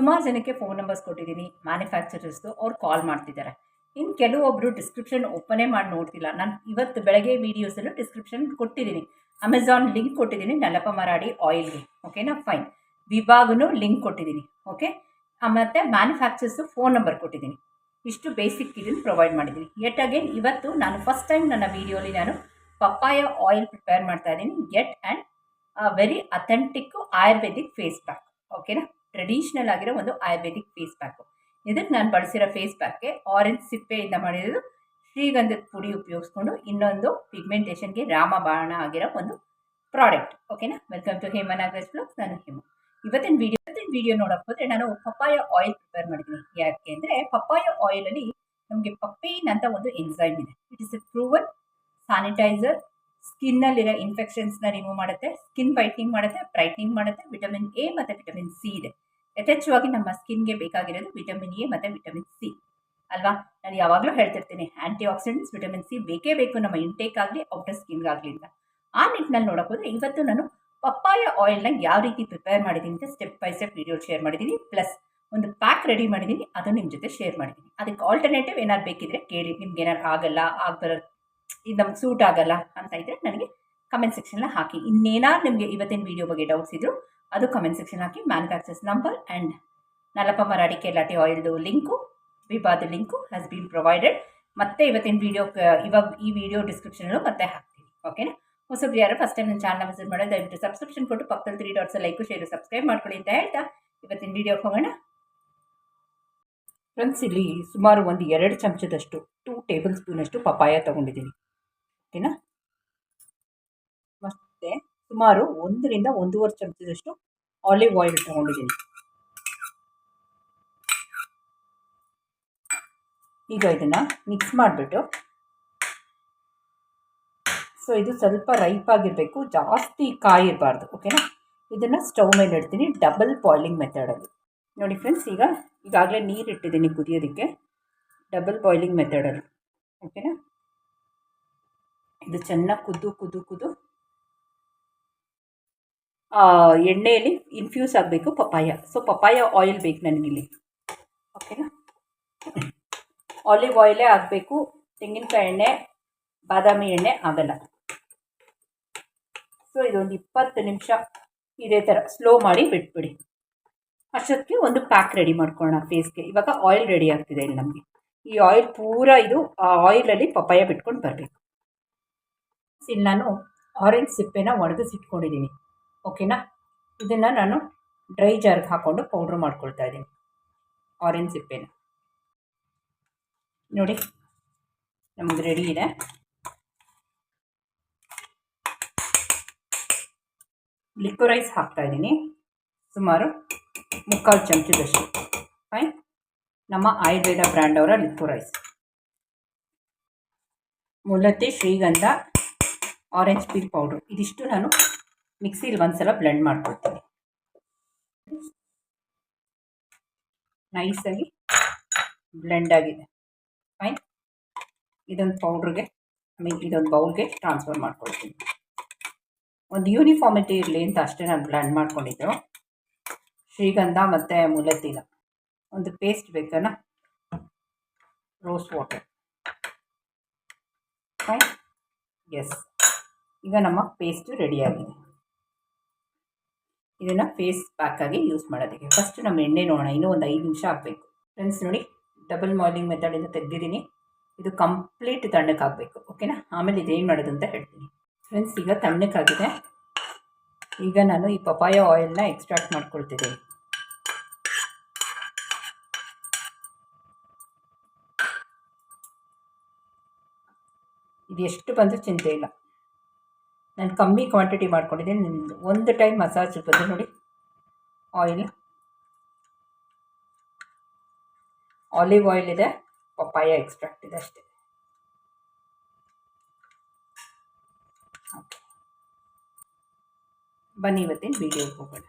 ಸುಮಾರು ಜನಕ್ಕೆ phone numbers ಕೊಟ್ಟಿದ್ದೀನಿ ಮ್ಯಾನುಫ್ಯಾಕ್ಚರರ್ಸ್ದು ಅವ್ರು ಕಾಲ್ ಮಾಡ್ತಿದ್ದಾರೆ ಇನ್ನು ಕೆಲವೊಬ್ಬರು ಡಿಸ್ಕ್ರಿಪ್ಷನ್ ಓಪನೇ ಮಾಡಿ ನೋಡ್ತಿಲ್ಲ. ನಾನು ಇವತ್ತು ಬೆಳಗ್ಗೆ ವೀಡಿಯೋಸಲ್ಲೂ ಡಿಸ್ಕ್ರಿಪ್ಷನ್ ಕೊಟ್ಟಿದ್ದೀನಿ. ಅಮೆಝಾನ್ ಲಿಂಕ್ ಕೊಟ್ಟಿದ್ದೀನಿ, ನಲಪ ಮರಾಡಿ ಆಯಿಲ್ಗೆ ಓಕೆನಾ ಫೈನ್ ವಿಭಾಗನು ಲಿಂಕ್ ಕೊಟ್ಟಿದ್ದೀನಿ. ಓಕೆ ಮತ್ತು ಮ್ಯಾನುಫ್ಯಾಕ್ಚರ್ಸು ಫೋನ್ ನಂಬರ್ ಕೊಟ್ಟಿದ್ದೀನಿ. ಇಷ್ಟು ಬೇಸಿಕ್ ಇದನ್ನು ಪ್ರೊವೈಡ್ ಮಾಡಿದ್ದೀನಿ. ಯಟ್ ಅಗೇನ್ ಇವತ್ತು ನಾನು ಫಸ್ಟ್ ಟೈಮ್ ನನ್ನ ವೀಡಿಯೋಲಿ ನಾನು ಪಪ್ಪಾಯ ಆಯಿಲ್ ಪ್ರಿಪೇರ್ ಮಾಡ್ತಾ ಇದ್ದೀನಿ. Get and very authentic ayurvedic face pack ಓಕೆನಾ ಟ್ರೆಡಿಷ್ನಲ್ ಆಗಿರೋ ಒಂದು ಆಯುರ್ವೇದಿಕ್ ಫೇಸ್ ಪ್ಯಾಕು ಇದಕ್ಕೆ ನಾನು ಬಳಸಿರೋ ಫೇಸ್ ಪ್ಯಾಕ್ಗೆ ಆರೆಂಜ್ ಸಿಪ್ಪೆಯಿಂದ ಮಾಡಿರೋದು ಶ್ರೀಗಂಧದ ಪುಡಿ ಉಪಯೋಗಿಸ್ಕೊಂಡು ಇನ್ನೊಂದು ಪಿಗ್ಮೆಂಟೇಷನ್ಗೆ ರಾಮಬಾಣ ಆಗಿರೋ ಒಂದು ಪ್ರಾಡಕ್ಟ್ ಓಕೆನಾ welcome to Hema Nagaraj blogs ನಾನು ಹೇಮ. ಇವತ್ತಿನ ವಿಡಿಯೋ ಇವತ್ತಿನ ವಿಡಿಯೋ ನೋಡೋಕೆ ಹೋದರೆ ನಾನು ಪಪ್ಪಾಯ ಆಯಿಲ್ ಪ್ರಿಪೇರ್ ಮಾಡಿದ್ದೀನಿ. ಯಾಕೆ ಅಂದರೆ ಪಪ್ಪಾಯ ಆಯಿಲಲ್ಲಿ ನಮಗೆ ಪಪ್ಪೇನ್ ಅಂತ ಒಂದು ಎನ್ಸೈಮ್ ಇದೆ. It is a proven sanitizer ಸ್ಕಿನ್ನಲ್ಲಿರೋ ಇನ್ಫೆಕ್ಷನ್ಸ್ನ ರಿಮೂವ್ ಮಾಡುತ್ತೆ ಸ್ಕಿನ್ ವೈಟ್ನಿಂಗ್ ಮಾಡುತ್ತೆ ಬ್ರೈಟ್ನಿಂಗ್ ಮಾಡುತ್ತೆ ವಿಟಮಿನ್ ಎ ಮತ್ತು ವಿಟಮಿನ್ ಸಿ ಇದೆ. ಯಥೇಚ್ಛವಾಗಿ ನಮ್ಮ ಸ್ಕಿನ್ಗೆ ಬೇಕಾಗಿರೋದು ವಿಟಮಿನ್ ಎ ಮತ್ತು ವಿಟಮಿನ್ ಸಿ ಅಲ್ವಾ? ನಾನು ಯಾವಾಗಲೂ ಹೇಳ್ತಿರ್ತೀನಿ ಆ್ಯಂಟಿ ಆಕ್ಸಿಡೆಂಟ್ಸ್ ವಿಟಮಿನ್ ಸಿ ಬೇಕೇ ಬೇಕು ನಮ್ಮ ಇಂಟೇಕ್ ಆಗಲಿ ಔಟರ್ ಸ್ಕಿನ್ಗಾಗಲಿ ಅಂತ. ಆ ನಿಟ್ಟಿನಲ್ಲಿ ನೋಡೋಕೆ ಇವತ್ತು ನಾನು ಪಪ್ಪಾಯ ಆಯಿಲ್ನ ಯಾವ ರೀತಿ ಪ್ರಿಪೇರ್ ಮಾಡಿದ್ದೀನಿ ಅಂತ step by step video share ಮಾಡಿದ್ದೀನಿ ಪ್ಲಸ್ ಒಂದು ಪ್ಯಾಕ್ ರೆಡಿ ಮಾಡಿದ್ದೀನಿ ಅದು ನಿಮ್ಮ ಜೊತೆ ಶೇರ್ ಮಾಡಿದ್ದೀನಿ ಅದಕ್ಕೆ ಆಲ್ಟರ್ನೇಟಿವ್ ಏನಾದ್ರು ಬೇಕಿದ್ರೆ ಕೇಳಿ, ನಿಮ್ಗೆ ಏನಾದ್ರು ಆಗಲ್ಲ ಆಗ್ಬರೋ ಇದು ನಮ್ಗೆ ಸೂಟ್ ಆಗಲ್ಲ ಅಂತ ಇದ್ದರೆ ನನಗೆ ಕಮೆಂಟ್ ಸೆಕ್ಷನ್ ಹಾಕಿ. ಇನ್ನೇನಾದ್ರು ನಿಮಗೆ ಇವತ್ತಿನ ವಿಡಿಯೋ ಬಗ್ಗೆ ಡೌಟ್ಸ್ ಇದ್ದರು ಅದು ಕಮೆಂಟ್ ಸೆಕ್ಷನ್ ಹಾಕಿ. ಮ್ಯಾನುಫ್ಯಾಕ್ಚರ್ಸ್ ನಂಬರ್ ಆ್ಯಂಡ್ ನಲಪಮ್ಮ ಮರಾಡಿ ಕೆಲಾಟಿ ಆಯಿಲ್ದು ಲಿಂಕು ವಿಭಾದ ಲಿಂಕು ಹ್ಯಾಸ್ ಬೀನ್ ಪ್ರೊವೈಡೆಡ್ ಮತ್ತೆ ಇವತ್ತಿನ ವಿಡಿಯೋ ಇವಾಗ ಈ ವಿಡಿಯೋ ಡಿಸ್ಕ್ರಿಪ್ಷನಲ್ಲೂ ಮತ್ತೆ ಹಾಕ್ತೀನಿ. ಓಕೆನಾ ಹೊಸಬ್ರು ಯಾರು ಫಸ್ಟ್ ಟೈಮ್ ನನ್ನ ಚಾನಲ್ ವಿಸಿಟ್ ಮಾಡೋದು ದಯವಿಟ್ಟು ಸಬ್ಸ್ಕ್ರಿಪ್ಷನ್ ಕೊಟ್ಟು ಪಕ್ಕದಲ್ಲಿ three dots like share subscribe ಮಾಡ್ಕೊಳ್ಳಿ ಅಂತ ಹೇಳ್ತಾ ಇವತ್ತಿನ ವಿಡಿಯೋಗೆ ಹೋಗೋಣ. ಫ್ರೆಂಡ್ಸ್ ಇಲ್ಲಿ ಸುಮಾರು ಒಂದು ಎರಡು ಚಮಚದಷ್ಟು ಟೂ ಟೇಬಲ್ ಸ್ಪೂನಷ್ಟು ಪಪಾಯ ತೊಗೊಂಡಿದ್ದೀನಿ. ಓಕೆನಾ ಮತ್ತೆ ಸುಮಾರು ಒಂದರಿಂದ ಒಂದೂವರೆ ಚಮಚದಷ್ಟು ಆಲಿವ್ ಆಯಿಲ್ ತೊಗೊಂಡಿದ್ದೀನಿ. ಈಗ ಇದನ್ನು ಮಿಕ್ಸ್ ಮಾಡಿಬಿಟ್ಟು ಸೊ ಇದು ಸ್ವಲ್ಪ ರೈಪ್ ಆಗಿರಬೇಕು, ಜಾಸ್ತಿ ಕಾಯಿ ಇರಬಾರ್ದು ಓಕೆನಾ ಇದನ್ನು ಸ್ಟವ್ ಮೇಲೆ ಇಡ್ತೀನಿ ಡಬಲ್ ಬಾಯ್ಲಿಂಗ್ ಮೆಥಡಲ್ಲಿ ನೋಡಿ ಫ್ರೆಂಡ್ಸ್ ಈಗ ಈಗಾಗಲೇ ನೀರು ಇಟ್ಟಿದ್ದೀನಿ ಕುದಿಯೋದಕ್ಕೆ ಡಬಲ್ ಬಾಯ್ಲಿಂಗ್ ಮೆಥಡಲ್ಲಿ ಓಕೆನಾ ಇದು ಚೆನ್ನಾಗಿ ಕುದ್ದು ಕುದ್ದು ಕುದ್ದು. ಎಣ್ಣೆಯಲ್ಲಿ ಇನ್ಫ್ಯೂಸ್ ಆಗಬೇಕು ಪಪಾಯ ಸೊ ಪಪಾಯ ಆಯಿಲ್ ಬೇಕು ನನಗಿಲ್ಲಿ ಓಕೆನಾ ಆಲಿವ್ ಆಯಿಲೇ ಆಗಬೇಕು. ತೆಂಗಿನಕಾಯಿ ಎಣ್ಣೆ, ಬಾದಾಮಿ ಎಣ್ಣೆ ಆಗಲ್ಲ. ಸೊ ಇದೊಂದು ಇಪ್ಪತ್ತು ನಿಮಿಷ ಇದೇ ಥರ ಸ್ಲೋ ಮಾಡಿ ಬಿಟ್ಬಿಡಿ. ಅಷ್ಟೊತ್ತಿಗೆ ಒಂದು ಪ್ಯಾಕ್ ರೆಡಿ ಮಾಡ್ಕೊಳ್ಳೋಣ ಫೇಸ್ಗೆ ಇವಾಗ ಆಯಿಲ್ ರೆಡಿ ಆಗ್ತಿದೆ ಇಲ್ಲಿ ನಮಗೆ. ಈ ಆಯಿಲ್ ಪೂರ ಇದು, ಆ ಆಯಿಲಲ್ಲಿ ಪಪಾಯ ಬಿಟ್ಕೊಂಡು ಬರಬೇಕು. ಇಲ್ಲಿ ನಾನು ಆರೆಂಜ್ ಸಿಪ್ಪೆನ ಒಣಗಿಸಿಟ್ಕೊಂಡಿದ್ದೀನಿ ಓಕೆನಾ ಇದನ್ನು ನಾನು ಡ್ರೈ ಜಾರ್ಗೆ ಹಾಕ್ಕೊಂಡು ಪೌಡ್ರ್ ಮಾಡ್ಕೊಳ್ತಾ ಇದ್ದೀನಿ. ಆರೆಂಜ್ ಸಿಪ್ಪೆನ. ನೋಡಿ ನಮಗೆ ರೆಡಿ ಇದೆ. ಲಿಕ್ವರೈಸ್ ಹಾಕ್ತಾ ಇದ್ದೀನಿ. ಸುಮಾರು ಮುಕ್ಕಾಲು ಚಮಚದಷ್ಟು ಫೈನ್ ನಮ್ಮ ಆಯುರ್ವೇದ ಬ್ರ್ಯಾಂಡ್ ಅವರ ಲಿಕ್ವರೈಸ್ ಮುಲತಿ ಶ್ರೀಗಂಧ ಆರೆಂಜ್ ಪೀಲ್ ಪೌಡ್ರು ಇದಿಷ್ಟು ನಾನು ಮಿಕ್ಸಿಲಿ ಒಂದ್ಸಲ ಬ್ಲೆಂಡ್ ಮಾಡ್ಕೊಳ್ತೀನಿ. ನೈಸಾಗಿ ಬ್ಲೆಂಡ್ ಆಗಿದೆ. ಫೈನ್ ಇದೊಂದು ಪೌಡ್ರಿಗೆ ಐ ಮೀನ್ ಇದೊಂದು ಬೌಲ್ಗೆ ಟ್ರಾನ್ಸ್ಫರ್ ಮಾಡ್ಕೊಳ್ತೀನಿ. ಒಂದು ಯೂನಿಫಾರ್ಮಿಟಿ ಇರಲಿ ಅಂತ ಅಷ್ಟೇ ನಾನು ಬ್ಲೆಂಡ್ ಮಾಡ್ಕೊಂಡಿದ್ದು. ಶ್ರೀಗಂಧ ಮತ್ತು ಮುಲತಿಲ. ಒಂದು ಪೇಸ್ಟ್ ಬೇಕಲ್ಲ? ರೋಸ್ ವಾಟರ್ ಫೈನ್ ಎಸ್ ಈಗ ನಮ್ಮ ಪೇಸ್ಟು ರೆಡಿಯಾಗಿದೆ ಇದನ್ನು ಫೇಸ್ ಪ್ಯಾಕಾಗಿ ಯೂಸ್ ಮಾಡೋದಕ್ಕೆ. ಫಸ್ಟು ನಮ್ಮ ಎಣ್ಣೆ ನೋಡೋಣ, ಇನ್ನೂ ಒಂದು ಐದು ನಿಮಿಷ ಹಾಕಬೇಕು ಫ್ರೆಂಡ್ಸ್ ನೋಡಿ ಡಬಲ್ ಮಾಯ್ಲಿಂಗ್ ಮೆಥಡಿಂದ ತೆಗೆದಿದ್ದೀನಿ. ಇದು ಕಂಪ್ಲೀಟ್ ತಣ್ಣಕ್ಕಾಗಬೇಕು ಓಕೆನಾ ಆಮೇಲೆ ಇದೇನು ಮಾಡೋದು ಅಂತ ಹೇಳ್ತೀನಿ. ಫ್ರೆಂಡ್ಸ್ ಈಗ ತಣ್ಣಕ್ಕಾಗಿದೆ ಈಗ ನಾನು ಈ ಪಪಾಯ ಆಯಿಲ್ನ ಎಕ್ಸ್ಟ್ರಾಕ್ಟ್ ಮಾಡ್ಕೊಳ್ತಿದ್ದೀನಿ. ಇದು ಎಷ್ಟು ಬಂದರೂ ಚಿಂತೆ ಇಲ್ಲ. ನಾನು ಕಮ್ಮಿ ಕ್ವಾಂಟಿಟಿ ಮಾಡ್ಕೊಂಡಿದ್ದೀನಿ. ಒಂದು ಟೈಮ್ ಮಸಾಜ್ ಬಂದು ನೋಡಿ. ಆಯಿಲ್ ಆಲಿವ್ ಆಯಿಲ್ ಇದೆ ಪಪ್ಪಾಯ ಎಕ್ಸ್ಟ್ರಾಕ್ಟ್ ಇದೆ ಅಷ್ಟೇ. ಬನ್ನಿ ಇವತ್ತಿನ ವೀಡಿಯೋಗೆ ಹೋಗೋಣ.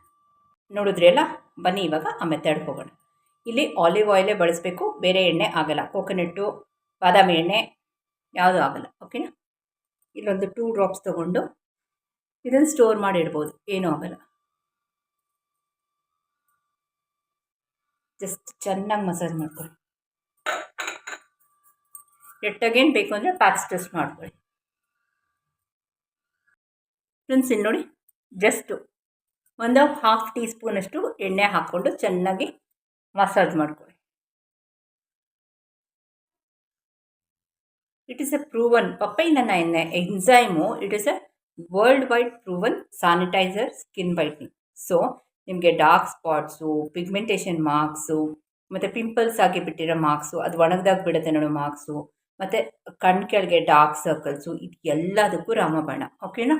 ನೋಡಿದ್ರಿ ಅಲ್ಲ? ಬನ್ನಿ ಇವಾಗ ಆ ಮೆಥಡ್ಗೆ ಹೋಗೋಣ. ಇಲ್ಲಿ ಆಲಿವ್ ಆಯಿಲೇ ಬಳಸಬೇಕು, ಬೇರೆ ಎಣ್ಣೆ ಆಗಲ್ಲ. ಕೋಕೋನಟ್ಟು ಬಾದಾಮಿ ಎಣ್ಣೆ ಯಾವುದೂ ಆಗಲ್ಲ. ಓಕೆನಾ ಇಲ್ಲೊಂದು ಟೂ ಡ್ರಾಪ್ಸ್ ತೊಗೊಂಡು ಇದನ್ನು ಸ್ಟೋರ್ ಮಾಡಿ ಇಡ್ಬೋದು. ಏನೂ ಆಗಲ್ಲ. ಜಸ್ಟ್ ಚೆನ್ನಾಗಿ ಮಸಾಜ್ ಮಾಡ್ಕೊಳ್ಳಿ. ಎಟ್ ಅಗೇನ್ ಬೇಕು ಅಂದರೆ ಪ್ಯಾಕ್ಸ್ ಟೆಸ್ಟ್ ಮಾಡ್ಕೊಳ್ಳಿ. ಫ್ರೆಂಡ್ಸ್ ಇಲ್ಲಿ ನೋಡಿ ಜಸ್ಟು ಒಂದು ಹಾಫ್ ಟೀ ಸ್ಪೂನಷ್ಟು ಎಣ್ಣೆ ಹಾಕ್ಕೊಂಡು ಚೆನ್ನಾಗಿ ಮಸಾಜ್ ಮಾಡ್ಕೊಳ್ಳಿ. It is a proven papain ಎಣ್ಣೆ enzyme it is a worldwide proven sanitiser skin whitening so ನಿಮಗೆ ಡಾರ್ಕ್ ಸ್ಪಾಟ್ಸು ಪಿಗ್ಮೆಂಟೇಷನ್ ಮಾರ್ಕ್ಸು ಮತ್ತು ಪಿಂಪಲ್ಸ್ ಆಗಿ ಬಿಟ್ಟಿರೋ ಮಾರ್ಕ್ಸು ಅದು ಒಣಗ್ದಾಗ ಬಿಡುತ್ತೆ ನೋಡೋ ಮಾರ್ಕ್ಸು ಮತ್ತು ಕಣ್ಣು ಕೆಳಗೆ ಡಾರ್ಕ್ ಸರ್ಕಲ್ಸು ಇದು ಎಲ್ಲದಕ್ಕೂ ರಾಮಬಾಣ ಓಕೆನಾ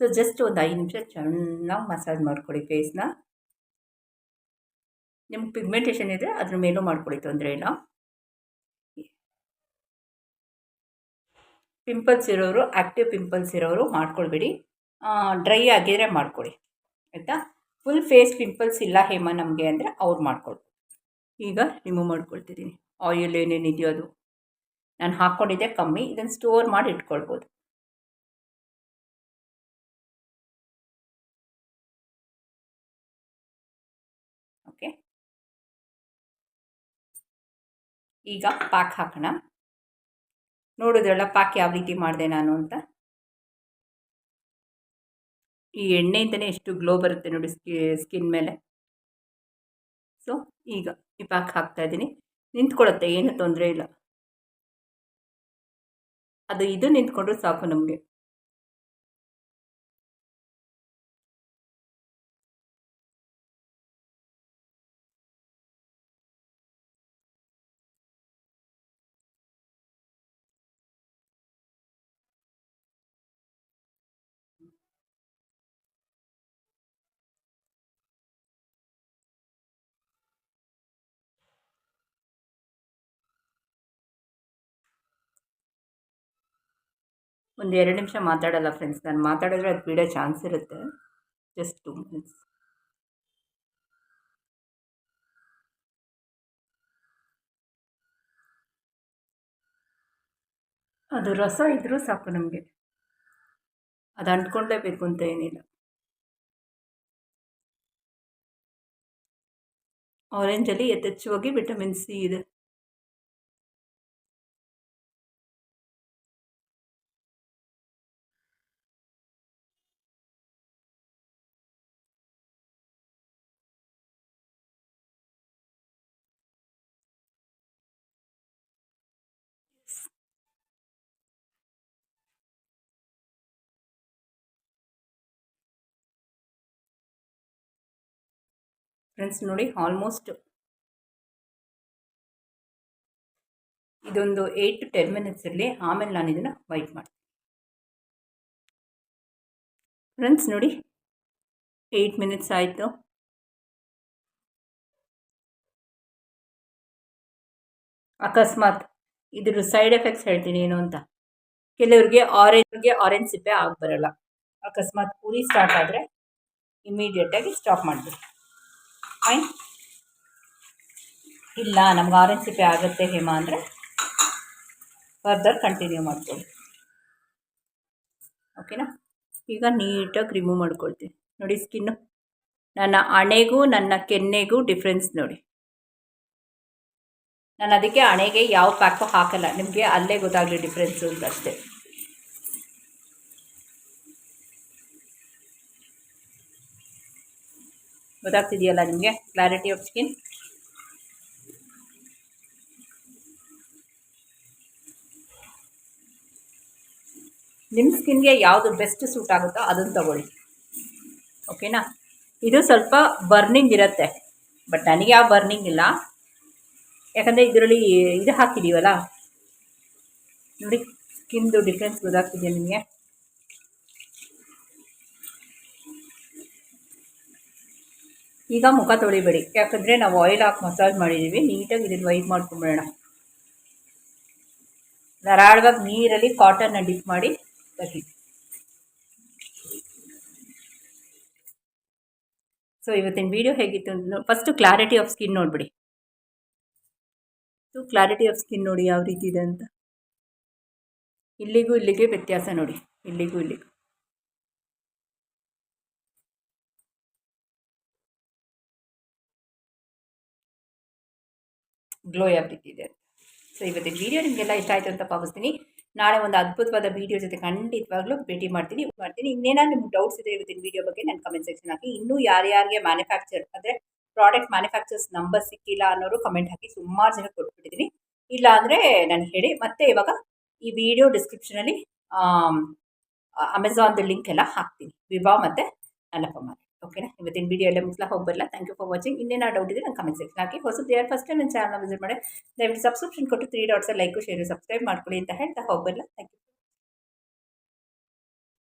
ಸೊ ಜಸ್ಟ್ ಒಂದು ಐದು ನಿಮಿಷ ಚೆನ್ನಾಗಿ ಮಸಾಜ್ ಮಾಡ್ಕೊಳ್ಳಿ ಫೇಸ್ನ ನಿಮ್ಗೆ ಪಿಗ್ಮೆಂಟೇಷನ್ ಇದ್ದರೆ ಅದ್ರ ಮೇಲೂ ಮಾಡ್ಕೊಳ್ಳಿ ತೊಂದರೆ ಇಲ್ಲ. ಪಿಂಪಲ್ಸ್ ಇರೋರು ಆ್ಯಕ್ಟಿವ್ ಪಿಂಪಲ್ಸ್ ಇರೋರು ಮಾಡ್ಕೊಳ್ಬೇಡಿ. ಡ್ರೈ ಆಗಿದ್ರೆ ಮಾಡ್ಕೊಳ್ಳಿ ಆಯಿತಾ? ಫುಲ್ ಫೇಸ್ ಪಿಂಪಲ್ಸ್ ಇಲ್ಲ ಹೇಮ ನಮಗೆ ಅಂದರೆ ಅವ್ರು ಮಾಡ್ಕೊಳ್ಬೋದು ಈಗ ರಿಮೂವ್ ಮಾಡ್ಕೊಳ್ತಿದ್ದೀನಿ. ಆಯಿಲ್ ಏನೇನಿದೆಯೋ ಅದು. ನಾನು ಹಾಕ್ಕೊಂಡಿದ್ದೆ ಕಮ್ಮಿ ಇದನ್ನು ಸ್ಟೋರ್ ಮಾಡಿ ಇಟ್ಕೊಳ್ಬೋದು. ಓಕೆ ಈಗ ಪ್ಯಾಕ್ ಹಾಕೋಣ. ನೋಡಿದ್ರಲ್ಲ ಪಾಕ್ ಯಾವ ರೀತಿ ಮಾಡಿದೆ ನಾನು ಅಂತ. ಈ ಎಣ್ಣೆಯಿಂದನೇ ಎಷ್ಟು ಗ್ಲೋ ಬರುತ್ತೆ ನೋಡಿ ಸ್ಕಿ ಸ್ಕಿನ್ ಮೇಲೆ. ಸೊ ಈಗ ಈ ಪ್ಯಾಕ್ ಹಾಕ್ತಾ ಇದ್ದೀನಿ. ನಿಂತ್ಕೊಳ್ಳುತ್ತೆ, ಏನು ತೊಂದರೆ ಇಲ್ಲ. ಅದು ಇದು ನಿಂತ್ಕೊಂಡ್ರೆ ಸಾಕು ನಮಗೆ. ಒಂದು ಎರಡು ನಿಮಿಷ ಮಾತಾಡಲ್ಲ ಫ್ರೆಂಡ್ಸ್ ನಾನು ಮಾತಾಡಿದ್ರೆ ಅದು ಬಿಡೋ ಚಾನ್ಸ್ ಇರುತ್ತೆ. ಜಸ್ಟ್ ಟು ಮಿನಿಟ್ಸ್ ಅದು ರಸ ಇದ್ದರೂ ಸಾಕು ನಮಗೆ. ಅದು ಅಂಟ್ಕೊಳ್ಳೇಬೇಕು ಅಂತ ಏನಿಲ್ಲ. ಆರೆಂಜಲ್ಲಿ ಯಥೇಚ್ಛವಾಗಿ ವಿಟಮಿನ್ ಸಿ ಇದೆ. ಫ್ರೆಂಡ್ಸ್ ನೋಡಿ ಆಲ್ಮೋಸ್ಟ್ ಇದೊಂದು ಏಯ್ಟ್ ಟು ಟೆನ್ ಮಿನಿಟ್ಸ್ ಇರಲಿ ಆಮೇಲೆ ನಾನು ಇದನ್ನು ವೈಟ್ ಮಾಡ್ತೀನಿ. ಫ್ರೆಂಡ್ಸ್ ನೋಡಿ ಏಯ್ಟ್ ಮಿನಿಟ್ಸ್ ಆಯಿತು. ಅಕಸ್ಮಾತ್ ಇದ್ರ ಸೈಡ್ ಎಫೆಕ್ಟ್ಸ್ ಹೇಳ್ತೀನಿ ಏನು ಅಂತ. ಕೆಲವ್ರಿಗೆ ಆರೆಂಜ್ಗೆ ಆರೆಂಜ್ ಸಿಪ್ಪೆ ಆಗಿ ಬರಲ್ಲ. ಅಕಸ್ಮಾತ್ ಪೂರಿ ಸ್ಟಾರ್ಟ್ ಆದರೆ ಇಮಿಡಿಯೇಟಾಗಿ ಸ್ಟಾಪ್ ಮಾಡಿಬಿಡಿ ಫೈನ್ ಇಲ್ಲ, ನಮ್ಗೆ ಆರೆಂಜ್ ಸಿಪ್ಪೆ ಆಗುತ್ತೆ ಹೇಮ ಅಂದರೆ ಫರ್ದರ್ ಕಂಟಿನ್ಯೂ ಮಾಡ್ಕೊಳ್ಳಿ. ಓಕೆನಾ ಈಗ ನೀಟಾಗಿ ರಿಮೂವ್ ಮಾಡ್ಕೊಳ್ತೀನಿ. ನೋಡಿ ಸ್ಕಿನ್ನು ನನ್ನ ಹಣೆಗೂ ನನ್ನ ಕೆನ್ನೆಗೂ ಡಿಫ್ರೆನ್ಸ್ ನೋಡಿ. ನಾನು ಅದಕ್ಕೆ ಹಣೆಗೆ ಯಾವ ಪ್ಯಾಕು ಹಾಕಲ್ಲ. ನಿಮಗೆ ಅಲ್ಲೇ ಗೊತ್ತಾಗಲಿ ಡಿಫ್ರೆನ್ಸು ಅಂತ ಅಷ್ಟೇ. ಗೊತ್ತಾಗ್ತಿದೆಯಲ್ಲ ನಿಮಗೆ? ಕ್ಲಾರಿಟಿ ಆಫ್ ಸ್ಕಿನ್ ನಿಮ್ಮ ಸ್ಕಿನ್ಗೆ ಯಾವುದು ಬೆಸ್ಟ್ ಸೂಟ್ ಆಗುತ್ತೋ ಅದನ್ನು ತಗೊಳ್ಳಿ. ಓಕೆನಾ ಇದು ಸ್ವಲ್ಪ ಬರ್ನಿಂಗ್ ಇರುತ್ತೆ. ಬಟ್ ನನಗೆ ಯಾವ ಬರ್ನಿಂಗ್ ಇಲ್ಲ. ಯಾಕಂದರೆ ಇದರಲ್ಲಿ ಇದು ಹಾಕಿದ್ದೀವಲ್ಲ ನೋಡಿ ಸ್ಕಿನ್ದು ಡಿಫ್ರೆನ್ಸ್ ಗೊತ್ತಾಗ್ತಿದೆಯಾ ನಿಮಗೆ? ಈಗ ಮುಖ ತೊಳಿಬೇಡಿ. ಯಾಕಂದರೆ ನಾವು ಆಯಿಲ್ ಹಾಕಿ ಮಸಾಜ್ ಮಾಡಿದ್ದೀವಿ ನೀಟಾಗಿ ಇದನ್ನು ವೈಪ್ ಮಾಡ್ಕೊಂಬಿಡೋಣ. ಧಾರಾಳವಾಗಿ ನೀರಲ್ಲಿ ಕಾಟನ್ನ ಡಿಪ್ ಮಾಡಿ ತೆಗಿ ಸೊ ಇವತ್ತಿನ ವಿಡಿಯೋ ಹೇಗಿತ್ತು ಅಂತ ಫಸ್ಟು ಕ್ಲಾರಿಟಿ ಆಫ್ ಸ್ಕಿನ್ ನೋಡಿಬಿಡಿ. ಸೊ ಕ್ಲಾರಿಟಿ ಆಫ್ ಸ್ಕಿನ್ ನೋಡಿ ಯಾವ ರೀತಿ ಇದೆ ಅಂತ. ಇಲ್ಲಿಗೂ ಇಲ್ಲಿಗೆ ವ್ಯತ್ಯಾಸ ನೋಡಿ. ಇಲ್ಲಿಗೂ ಇಲ್ಲಿಗೂ. ಗ್ಲೋ ಆಗಿಬಿಟ್ಟಿದೆ ಸೊ ಇವತ್ತಿನ ವಿಡಿಯೋ ನಿಮಗೆಲ್ಲ ಇಷ್ಟ ಆಯಿತು ಅಂತ ಭಾವಿಸ್ತೀನಿ. ನಾಳೆ ಒಂದು ಅದ್ಭುತವಾದ ವಿಡಿಯೋ ಜೊತೆ ಖಂಡಿತವಾಗ್ಲೂ ಭೇಟಿ ಮಾಡ್ತೀನಿ ಮಾಡ್ತೀನಿ. ಇನ್ನೇನಾದ್ರು ನಿಮ್ಗೆ ಡೌಟ್ಸ್ ಇದೆ ಇವತ್ತಿನ ವಿಡಿಯೋ ಬಗ್ಗೆ ನಾನು ಕಮೆಂಟ್ ಸೆಕ್ಷನ್ ಹಾಕಿ. ಇನ್ನೂ ಯಾರ್ಯಾರಿಗೆ ಮ್ಯಾನುಫ್ಯಾಕ್ಚರ್ ಅಂದರೆ ಪ್ರಾಡಕ್ಟ್ ಮ್ಯಾನುಫ್ಯಾಕ್ಚರ್ಸ್ ನಂಬರ್ ಸಿಕ್ಕಿಲ್ಲ ಅನ್ನೋರು ಕಮೆಂಟ್ ಹಾಕಿ ಸುಮಾರು ಜನ ಕೊಟ್ಬಿಟ್ಟಿದ್ದೀನಿ ಇಲ್ಲ ಅಂದರೆ ನಾನು ಹೇಳಿ. ಮತ್ತೆ ಇವಾಗ ಈ ವಿಡಿಯೋ ಡಿಸ್ಕ್ರಿಪ್ಷನಲ್ಲಿ ಅಮೆಝಾನ್ದು ಲಿಂಕ್ ಎಲ್ಲ ಹಾಕ್ತೀನಿ. ವಿಭಾ ಮತ್ತು ಅಲ್ಲಪ್ಪ ಮಾಡಿ ಓಕೆನಾ ಇವತ್ತಿನ ವಿಡಿಯೋ ಎಲ್ಲ ಮುಗಿಸ್ಲಾ ಹೋಗ್ಬರಲ್ಲ ಥ್ಯಾಂಕ್ ಯು ಫಾರ್ ವಾಚಿಂಗ್ ಇನ್ನೇನೋ ಡೌಟ್ ಇದೆ ನಾನು ಕಮೆಂಟ್ ಸೆಕ್ಷನ್ ಹಾಕಿ. ಹೊಸದು ಯಾರು ಫಸ್ಟ್ ಟೈಮ್ ನನ್ನ ಚಾನಲ್ ವಿಸಿಟ್ ಮಾಡಿ ದಯವಿಟ್ಟು ಸಬ್ಸ್ಕ್ರಿಪ್ಷನ್ ಕೊಟ್ಟು three dots like share subscribe ಮಾಡ್ಕೊಳ್ಳಿ ಅಂತ ಹೇಳ್ತಾ ಹೋಗ್ಬರಲ್ಲ ಥ್ಯಾಂಕ್ ಯು